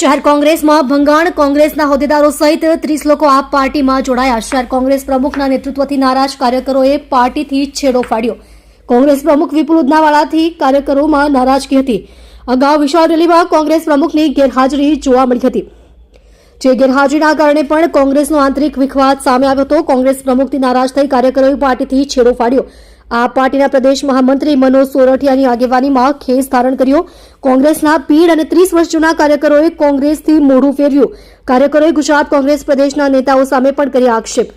શહેર કોંગ્રેસમાં ભંગાણ. કોંગ્રેસના હોદ્દેદારો સહિત ત્રીસ લોકો આ પાર્ટીમાં જોડાયા. શહેર કોંગ્રેસ પ્રમુખના નેતૃત્વથી નારાજ કાર્યકરોએ પાર્ટીથી છેડો ફાડ્યો. કોંગ્રેસ પ્રમુખ વિપુલ ઉદનાવાળાથી કાર્યકરોમાં નારાજગી હતી. અગાઉ વિશાળ રેલીમાં કોંગ્રેસ પ્રમુખની ગેરહાજરી જોવા મળી હતી. જે ગેરહાજરીના કારણે પણ કોંગ્રેસનો આંતરિક વિખવાદ સામે આવ્યો હતો. કોંગ્રેસ પ્રમુખથી નારાજ થઈ કાર્યકરોએ પાર્ટીથી છેડો ફાડ્યો. આ પાર્ટીના પ્રદેશ મહામંત્રી મનોજ સોરઠિયાની આગેવાનીમાં ખેસ ધારણ કર્યો. કોંગ્રેસના પીઢ અને ત્રીસ વર્ષ જૂના કાર્યકરોએ કોંગ્રેસથી મોઢું ફેરવ્યું કાર્યકરોએ ગુજરાત કોંગ્રેસ પ્રદેશના નેતાઓ સામે પણ કર્યા આક્ષેપ.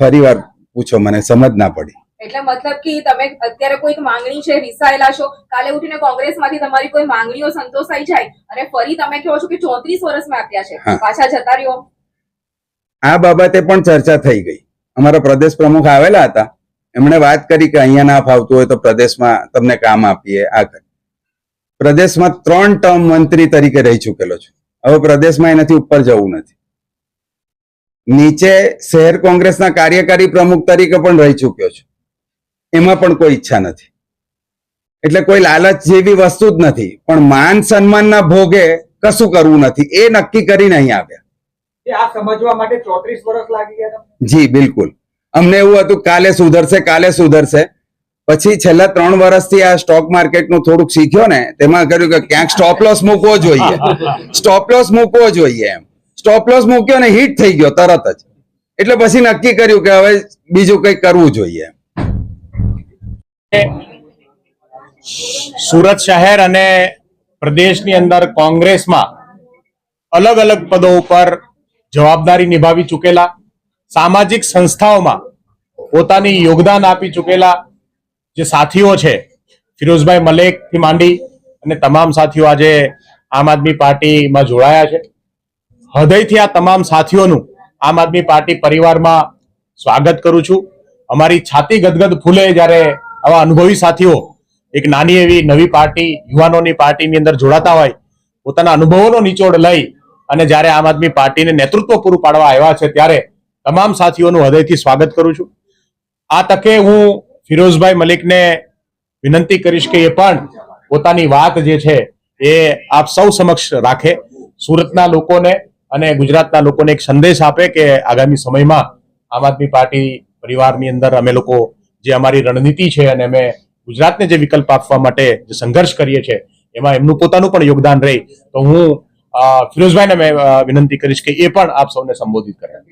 ફરી વાર પૂછો મને સમજ ના પડી. એટલે મતલબ કે તમે અત્યારે કોઈક માંગણી છે રિસાયેલા છો. કાલે ઉઠીને કોંગ્રેસમાંથી તમારી કોઈ માંગણીઓ સંતોષાઈ જાય. અને ફરી તમે કહો છો કે ચોત્રીસ વર્ષમાં આપ્યા છે. પાછા જતા રહ્યો. આ બાબતે પણ ચર્ચા થઈ ગઈ. અમારા પ્રદેશ પ્રમુખ આવેલા હતા. એમણે વાત કરી કે અહીંયા ના ફાવતું હોય તો પ્રદેશમાં તમને કામ આપીએ આ કરી પ્રદેશમાં ત્રણ ટર્મ મંત્રી તરીકે રહી ચૂકેલો છું. હવે પ્રદેશમાં એનાથી ઉપર જવું નથી. નીચે શહેર કોંગ્રેસના કાર્યકારી પ્રમુખ તરીકે પણ રહી ચૂક્યો છું. એમાં પણ કોઈ ઈચ્છા નથી. એટલે કોઈ લાલચ જેવી વસ્તુ જ નથી. પણ માન સન્માનના ભોગે કશું કરવું નથી. એ નક્કી કરીને અહીં આવ્યા. આ સમજવા માટે ચોત્રીસ વર્ષ લાગી ગયા જી બિલકુલ. અમને એવું હતું કાલે સુધરશે કાલે સુધરશે. પછી છેલ્લા ત્રણ વર્ષથી આ સ્ટોક માર્કેટનું થોડુંક શીખ્યો ને તેમાં કર્યું કે ક્યાંક સ્ટોપ લોસ મૂકવો જોઈએ. સ્ટોપ લોસ મૂકવો જોઈએ એમ. સ્ટોપ લોસ મૂક્યો ને હિટ થઈ ગયો તરત જ. એટલે પછી નક્કી કર્યું કે હવે બીજું કંઈક કરવું જોઈએ સુરત શહેર અને પ્રદેશની અંદર કોંગ્રેસમાં અલગ અલગ પદો ઉપર જવાબદારી નિભાવી ચૂકેલા, સામાજિક સંસ્થાઓમાં પોતાની યોગદાન આપી ચૂકેલા જે સાથીઓ છે, ફિરોઝભાઈ મલેકથી માંડી અને તમામ સાથીઓ આજે આમ આદમી પાર્ટીમાં જોડાયા છે. હૃદયથી આ તમામ સાથીઓનું આમ આદમી પાર્ટી પરિવારમાં સ્વાગત કરું છું. અમારી છાતી ગદગદ ફૂલે જ્યારે આવા અનુભવી સાથીઓ એક નાની એવી નવી પાર્ટી યુવાનોની પાર્ટીની અંદર જોડાતા હોય, પોતાના અનુભવોનો નિચોડ લઈ અને જ્યારે આમ આદમી પાર્ટીને નેતૃત્વ પૂરું પાડવા આવ્યા છે, ત્યારે તમામ સાથીઓનું હૃદયથી સ્વાગત કરું છું. આ તકે હું ફિરોઝભાઈ મલિકને વિનંતી કરીશ કે એ પણ પોતાની વાત જે છે, એ આપ સૌ સમક્ષ રાખે. સુરતના લોકોને અને ગુજરાતના લોકોને એક સંદેશ આપે કે આગામી સમયમાં આમ આદમી પાર્ટી પરિવારની અંદર અમે લોકો જે અમારી રણનીતિ છે અને અમે ગુજરાતને જે વિકલ્પ આપવા માટે જે સંઘર્ષ કરીએ છીએ, એમાં એમનું પોતાનું પણ યોગદાન રહે. તો હું ફિરોઝભાઈને મેં વિનંતી કરીશ કે એ પણ આપ સૌને સંબોધિત કરે